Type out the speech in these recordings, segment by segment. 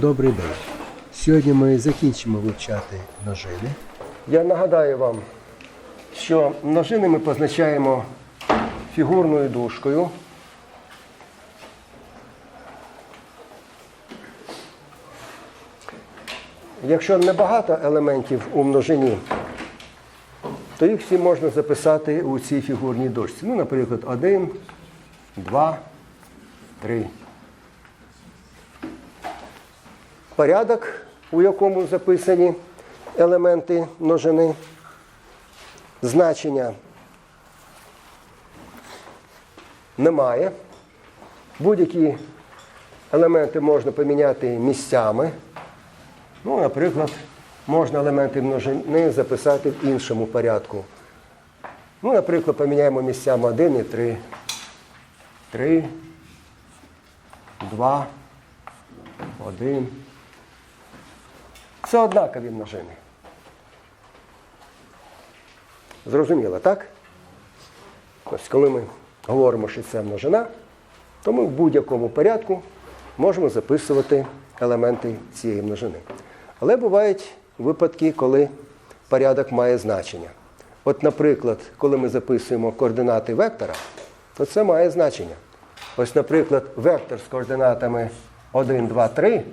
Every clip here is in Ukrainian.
Добрий день. Сьогодні ми закінчимо вивчати множини. Я нагадаю вам, що множини ми позначаємо фігурною дужкою. Якщо небагато елементів у множині, то їх всі можна записати у цій фігурній дужці. Ну, наприклад, 1, 2, 3. Порядок, у якому записані елементи множини, значення немає. Будь-які елементи можна поміняти місцями. Ну, наприклад, можна елементи множини записати в іншому порядку. Ну, наприклад, поміняємо місцями 1 і 3. 3, 2, 1. Це однакові множини. Зрозуміло, так? Ось коли ми говоримо, що це множина, то ми в будь-якому порядку можемо записувати елементи цієї множини. Але бувають випадки, коли порядок має значення. От, наприклад, коли ми записуємо координати вектора, то це має значення. Ось, наприклад, вектор з координатами 1, 2, 3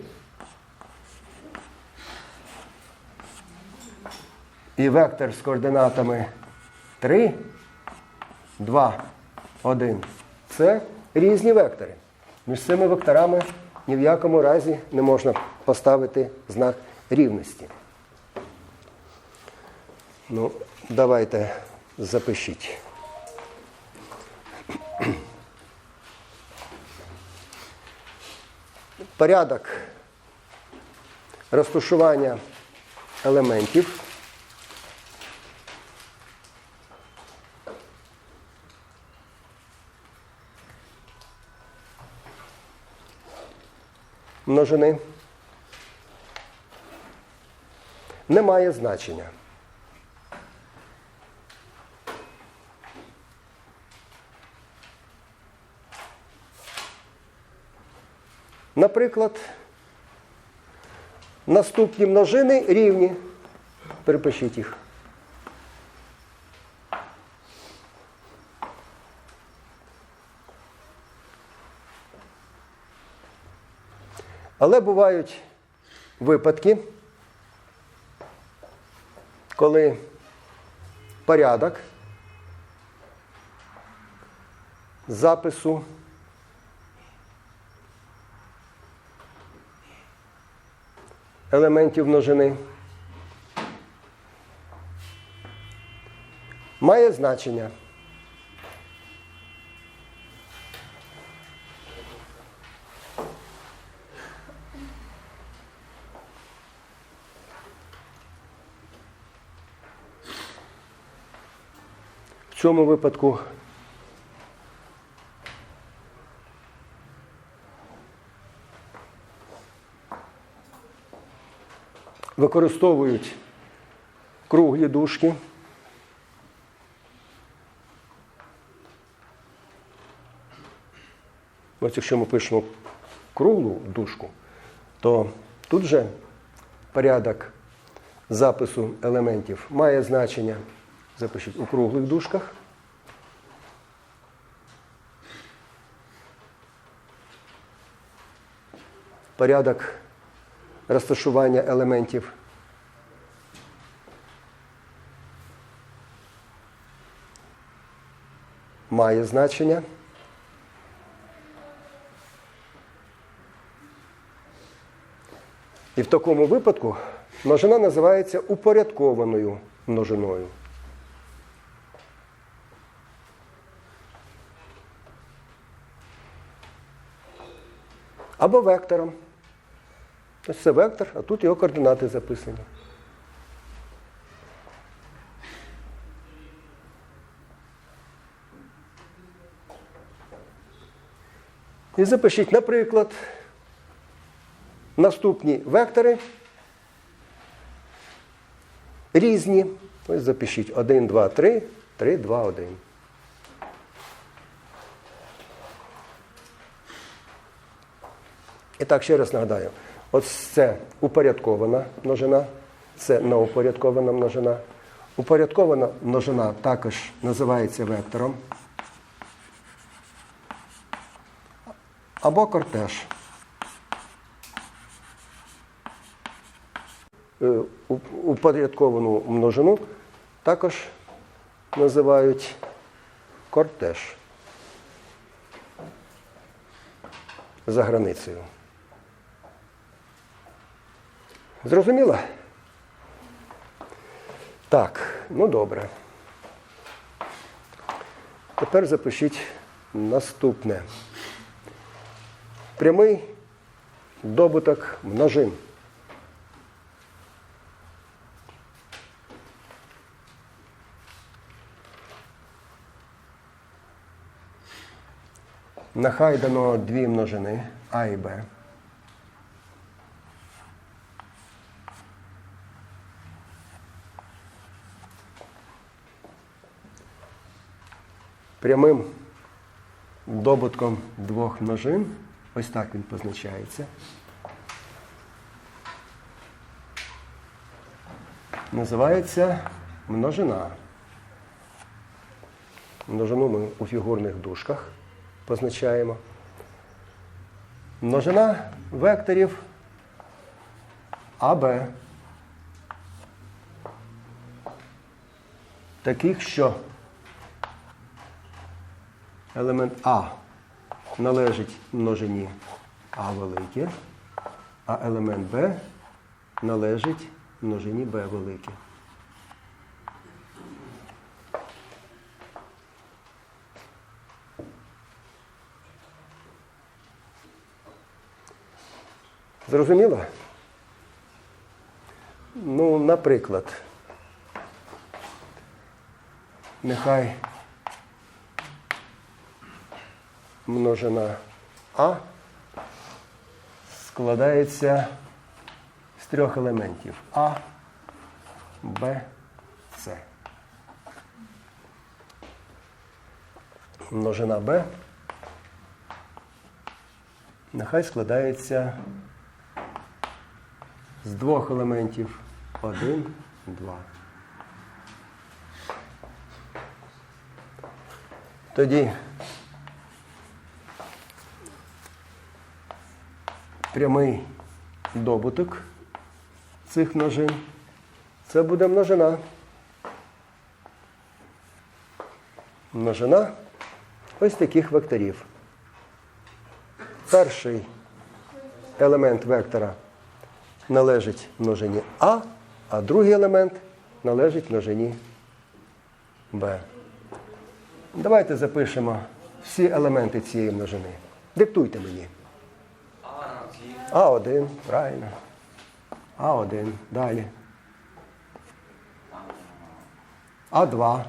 і вектор з координатами 3, 2, 1 це різні вектори. Між цими векторами ні в якому разі не можна поставити знак рівності. Ну, давайте запишіть. Порядок розташування елементів множини не має значення. Наприклад, наступні множини рівні. Перепишіть їх. Але бувають випадки, коли порядок запису елементів множини має значення. Цьому випадку використовують круглі дужки. Ось якщо ми пишемо круглу дужку, то тут же порядок запису елементів має значення. Запишіть у круглих дужках. Порядок розташування елементів. Має значення. І в такому випадку множина називається упорядкованою множиною. Або вектором. Ось це вектор, а тут його координати записані. І запишіть, наприклад, наступні вектори різні. Ось запишіть 1, 2, 3, 3, 2, 1. І так, ще раз нагадаю. Ось це упорядкована множина, це неупорядкована множина. Упорядкована множина також називається вектором. Або кортеж. Е, Упорядковану множину також називають кортеж за границею. Зрозуміло? Так, ну добре. Тепер запишіть наступне. Прямий добуток множин. Нехай дано дві множини А і Б. Прямим добутком двох множин, ось так він позначається. Називається множина. Множину ми у фігурних дужках позначаємо. Множина векторів АБ. Таких, що елемент А належить множині А велике, а елемент Б належить множині Б велике. Зрозуміло? Ну, наприклад, нехай множина А складається з трьох елементів А, Б, С. Множина Б нехай складається з двох елементів 1, 2. Тоді прямий добуток цих множин. Це буде множина. Множина ось таких векторів. Перший елемент вектора належить множині А, а другий елемент належить множині Б. Давайте запишемо всі елементи цієї множини. Диктуйте мені. А1, правильно. А1, далі. А2.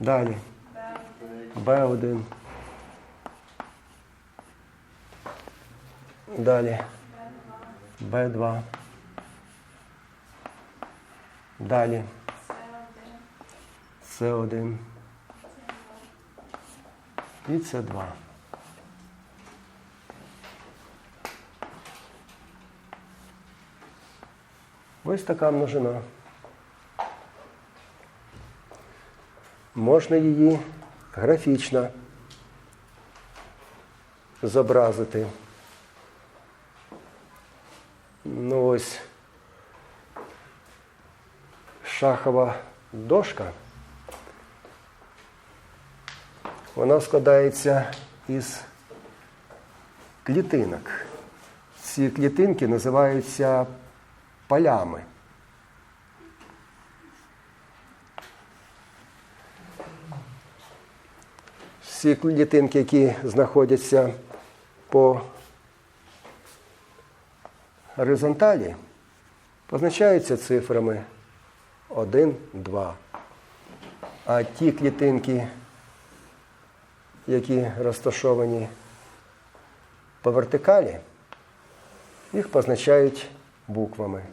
Далі. Б1. Далі. Б2. Далі. С1. І С2. Ось така множина. Можна її графічно зобразити. Ну ось шахова дошка. Вона складається із клітинок. Ці клітинки називаються полями. Всі клітинки, які знаходяться по горизонталі, позначаються цифрами 1, 2. А ті клітинки, які розташовані по вертикалі, їх позначають буквами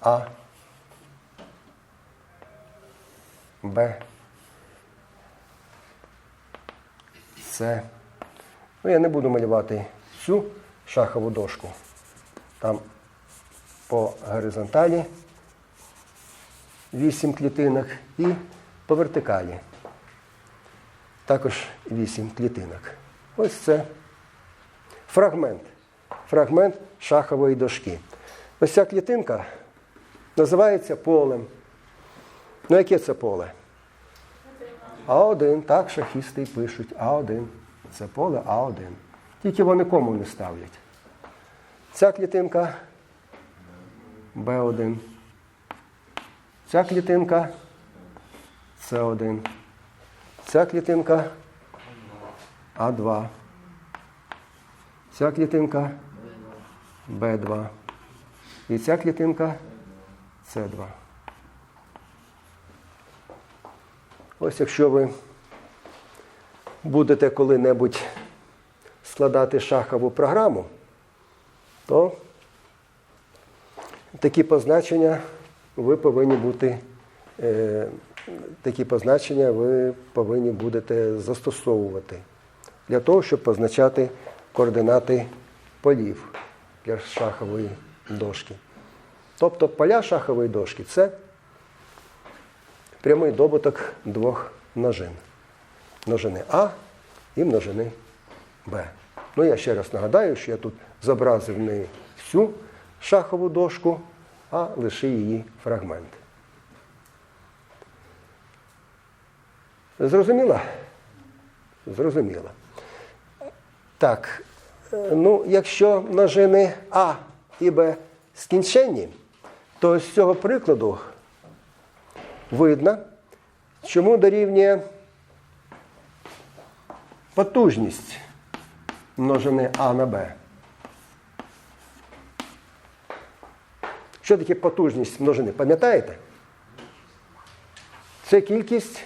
А, Б, С. Ну, я не буду малювати всю шахову дошку. Там по горизонталі 8 клітинок і по вертикалі також 8 клітинок. Ось це фрагмент. Фрагмент шахової дошки. Ось ця клітинка називається полем. Ну, яке це поле? А1, так шахісти й пишуть. А1. Це поле А1. Тільки вони кому не ставлять. Ця клітинка Б1. Ця клітинка С1. Ця клітинка А2. Ця клітинка Б2. І ця клітинка С2. Ось якщо ви будете коли-небудь складати шахову програму, то такі позначення ви повинні бути, е, такі позначення ви повинні будете застосовувати для того, щоб позначати координати полів для шахової дошки. Тобто поля шахової дошки це прямий добуток двох множин. Множини А і множини Б. Ну, я ще раз нагадаю, що я тут зобразив не всю шахову дошку, а лише її фрагмент. Зрозуміло? Зрозуміло. Так, ну, якщо множини А і Б скінченні, то з цього прикладу видно, чому дорівнює потужність множини А на Б. Що таке потужність множини? Пам'ятаєте? Це кількість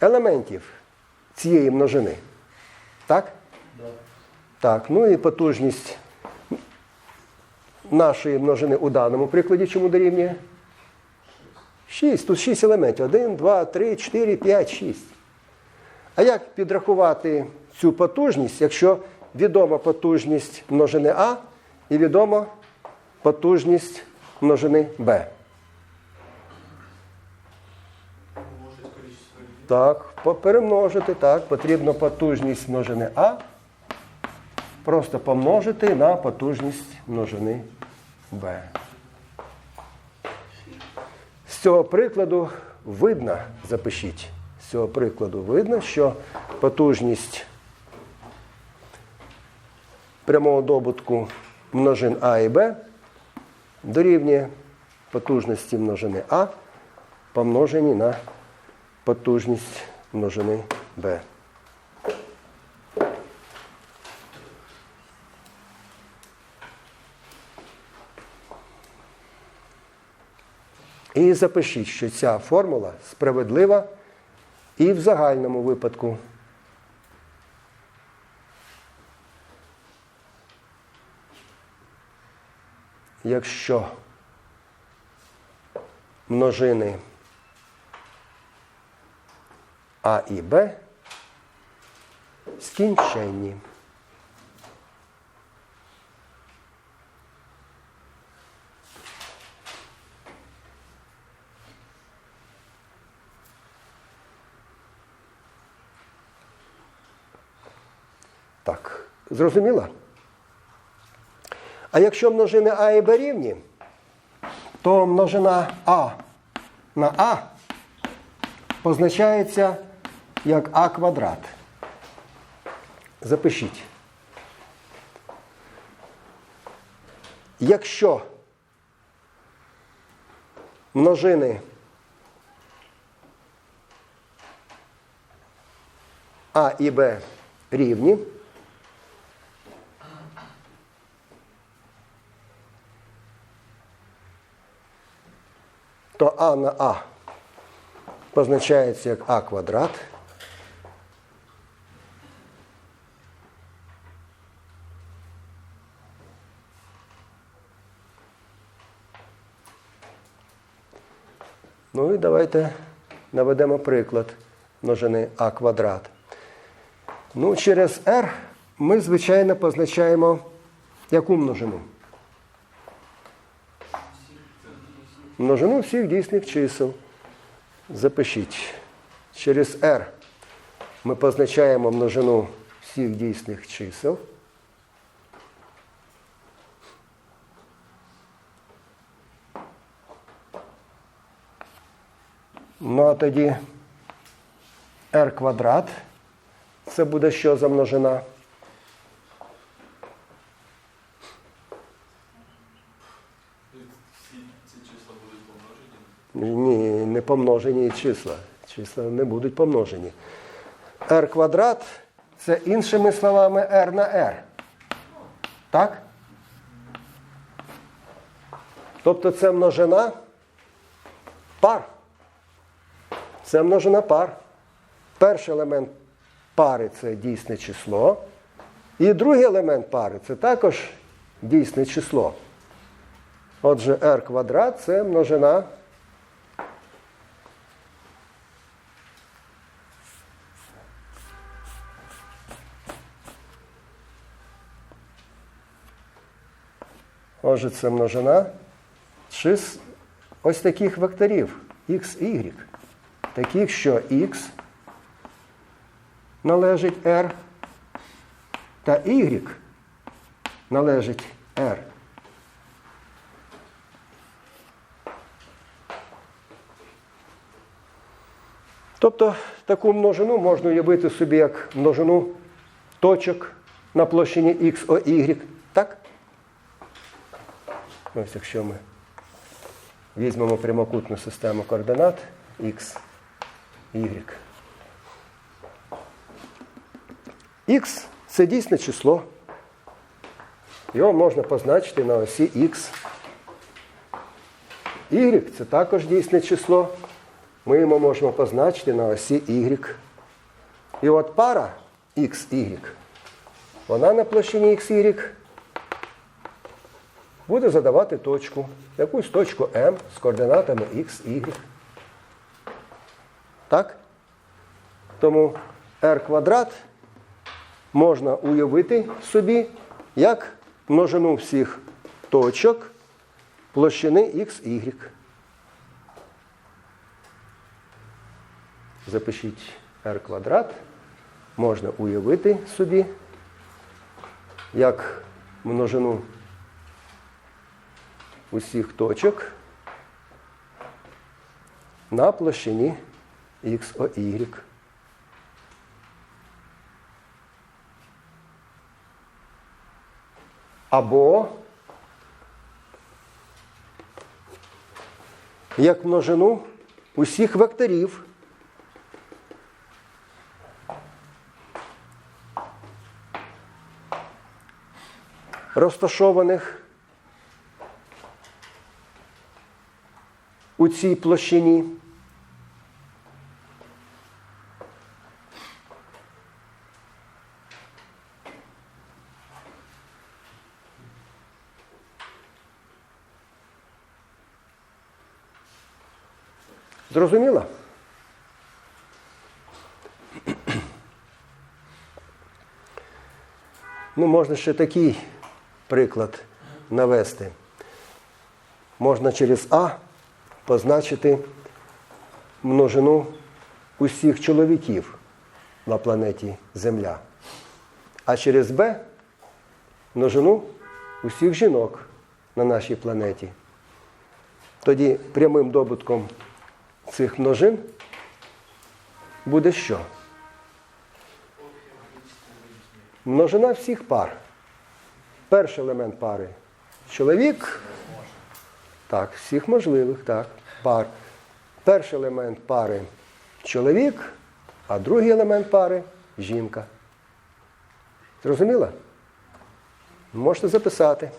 елементів цієї множини. Так? Так, ну і потужність нашої множини у даному прикладі чому дорівнює? 6. Тут 6 елементів. 1, 2, 3, 4, 5, 6. А як підрахувати цю потужність, якщо відома потужність множини А і відома потужність множини Б? Так, перемножити, так, потрібно потужність множини А просто помножити на потужність множини Б. З цього прикладу видно, запишіть, з цього прикладу видно, що потужність прямого добутку множин А і Б дорівнює потужності множини А помножені на потужність множини Б. І запишіть, що ця формула справедлива і в загальному випадку. Якщо множини А і Б скінченні. Так, зрозуміло? А якщо множини А і Б рівні, то множина А на А позначається як А квадрат. Запишіть. Якщо множини А і Б рівні, то А на А позначається як А квадрат. Ну і давайте наведемо приклад множини А квадрат. Ну, через R ми, звичайно, позначаємо яку множину? Множину всіх дійсних чисел. Запишіть. Через r ми позначаємо множину всіх дійсних чисел. Ну а тоді r квадрат. Це буде що за множина? Ці числа будуть помножені. Ні, не помножені числа. Числа не будуть помножені. r квадрат це іншими словами r на r. Так? Тобто це множина пар. Це множина пар. Перший елемент пари це дійсне число. І другий елемент пари це також дійсне число. Отже, r квадрат це множина Отже, це множина чис ось таких векторів x, y. Таких, що x належить r та y належить r. Тобто таку множину можна уявити собі як множину точок на площині x о y. Так? Ось якщо ми візьмемо прямокутну систему координат x, y. Х це дійсне число. Його можна позначити на осі х. Y це також дійсне число. Ми його можемо позначити на осі y. І от пара x, y, вона на площині x, y буде задавати точку, якусь точку М з координатами X. Так? Тому r квадрат можна уявити собі як множину всіх точок площини X, Запишіть r квадрат можна уявити собі як множину усіх точок на площині XOY. Або як множину усіх векторів розташованих у цій площині. Зрозуміло? Ну, можна ще такий приклад навести. Можна через А позначити множину усіх чоловіків на планеті Земля, а через Б множину усіх жінок на нашій планеті. Тоді прямим добутком цих множин буде що? Множина всіх пар. Перший елемент пари чоловік. Так, всіх можливих, так, пар. Перший елемент пари чоловік, а другий елемент пари жінка. Зрозуміло? Можете записати.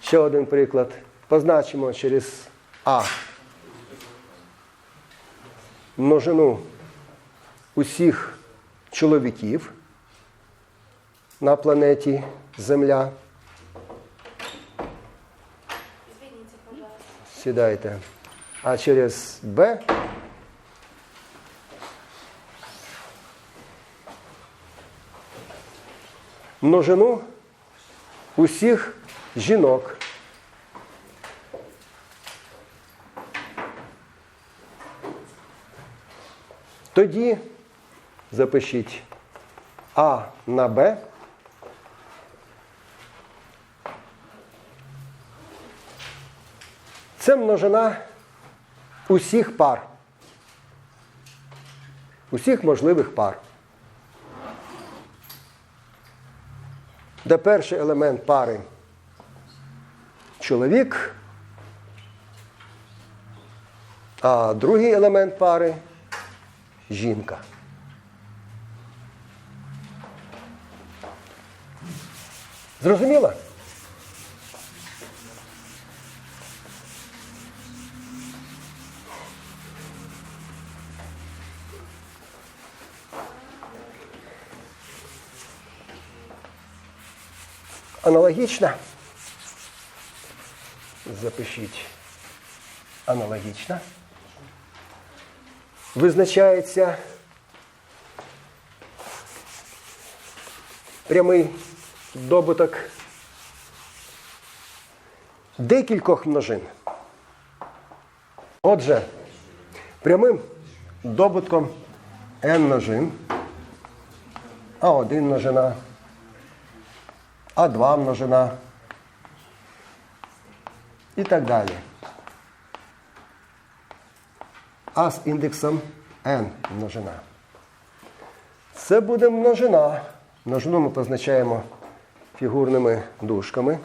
Ще один приклад. Позначимо через А множину усіх чоловіків на планеті Земля. Сідайте. А через Б множину усіх жінок. Тоді запишіть А на Б. Це множина усіх пар. Усіх можливих пар. Де перший елемент пари чоловік, а другий елемент пари жінка. Зрозуміло? Аналогічно. Запишіть. Аналогічно. Визначається прямий добуток декількох множин. Отже, прямим добутком n множин, А1 множина, А2 множина і так далі. А з індексом n множина. Це буде множина. Множину ми позначаємо фігурними дужками.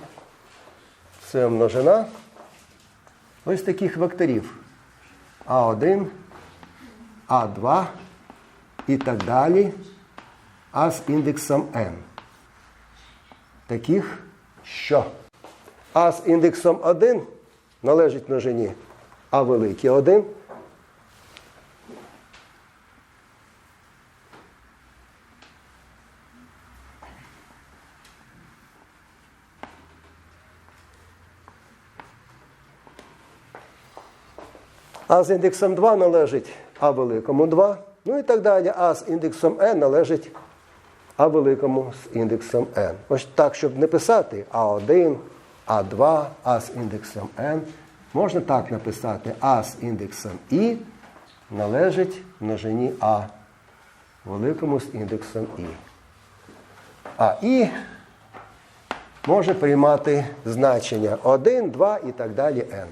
Це множина ось таких векторів. А1, А2 і так далі. А з індексом n. Таких що? А з індексом 1 належить множині А великий 1. А з індексом 2 належить А великому 2. Ну і так далі. А з індексом n належить А великому з індексом n. Ось так, щоб не писати А1, А2, А з індексом n. Можна так написати А з індексом і належить множині А великому з індексом і. А і може приймати значення 1, 2 і так далі n.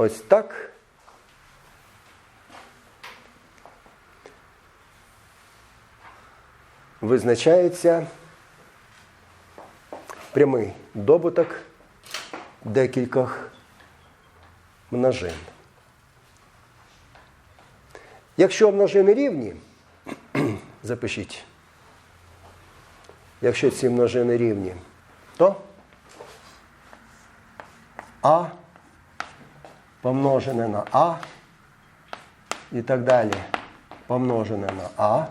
Ось так. Визначається прямий добуток декількох множин. Якщо множини рівні, запишіть. Якщо ці множини рівні, то А помножене на А і так далі помножене на А.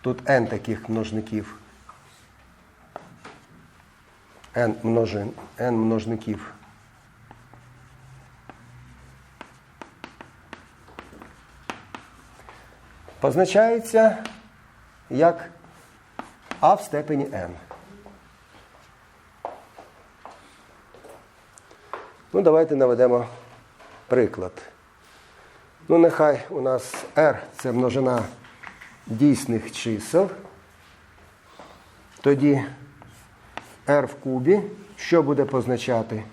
Тут n таких множників. n множин, n множників. Позначається як А в степені n. Ну, давайте наведемо приклад. Ну, нехай у нас R це множина дійсних чисел. Тоді R в кубі. Що буде позначати?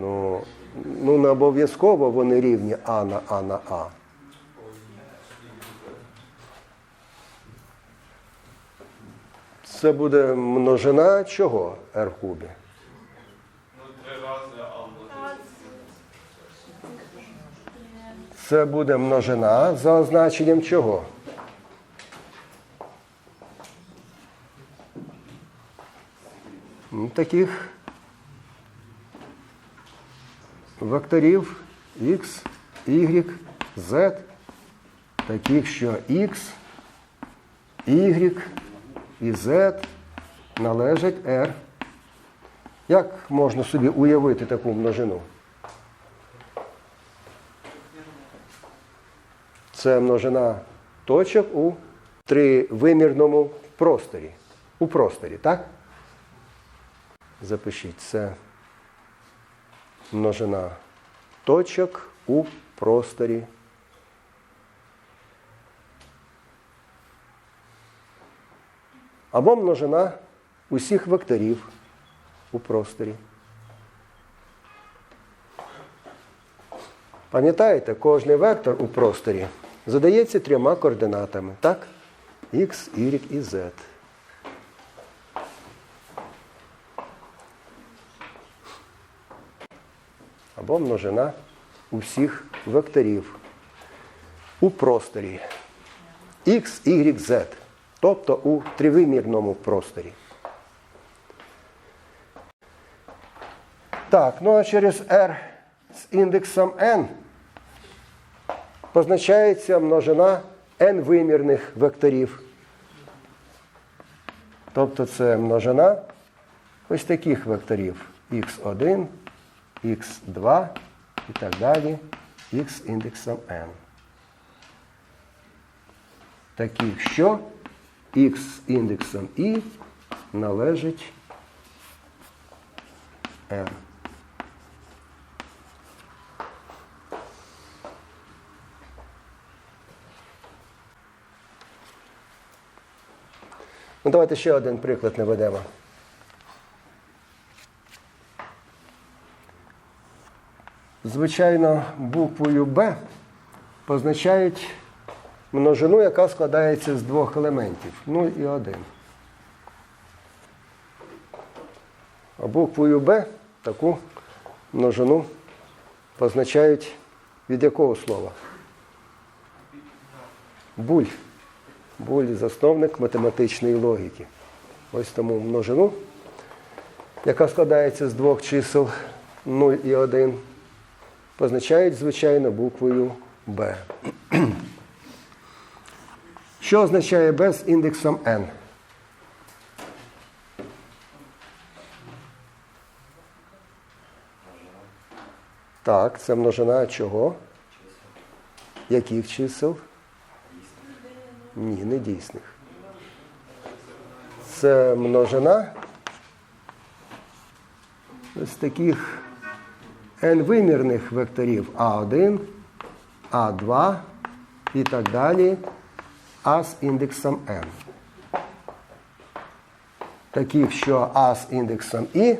Ну, ну не обов'язково вони рівні А на А на А. Це буде множина чого R кубі? Це буде множина за означенням чого? Ну, Таких векторів x, y, z, таких, що x, y і z належать R. Як можна собі уявити таку множину? Це множина точок у тривимірному просторі. У просторі, так? Запишіть, це множина точок у просторі. Або множина усіх векторів у просторі. Пам'ятаєте, кожний вектор у просторі задається трьома координатами, так? Х, Y і Z. Або множина усіх векторів у просторі. X, Y, Z. Тобто у тривимірному просторі. Так, ну а через R з індексом n позначається множина n-вимірних векторів. Тобто це множина ось таких векторів x1, x2 і так далі, x індексом n. Таких, що x індексом і належить n. Ну, давайте ще один приклад наведемо. Звичайно, буквою Б позначають множину, яка складається з двох елементів 0 і 1. А буквою Б таку множину позначають від якого слова? Буль. Буль засновник математичної логіки. Ось тому множину, яка складається з двох чисел 0 і 1, позначають, звичайно, буквою Б. Що означає Б з індексом n? Так, це множина чого? Яких чисел? Ні, не дійсних. Це множина з таких n-вимірних векторів А1, А2 і так далі, А з індексом n. Таких, що А з індексом І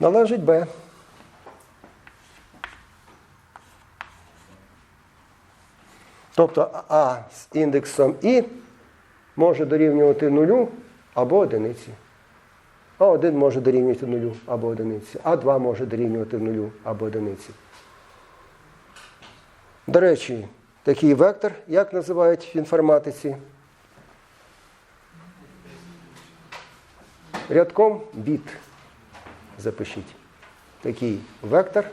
належить Б. Тобто А з індексом І може дорівнювати нулю або одиниці. А1 може дорівнювати нулю або одиниці. А2 може дорівнювати нулю або одиниці. До речі, такий вектор, як називають в інформатиці? Рядком біт. Запишіть. Такий вектор.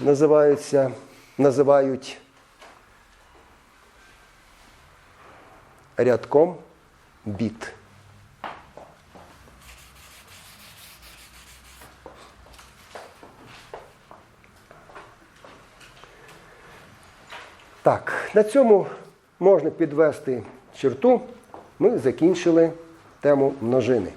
Називаються, називають рядком біт. Так, на цьому можна підвести черту. Ми закінчили тему множини.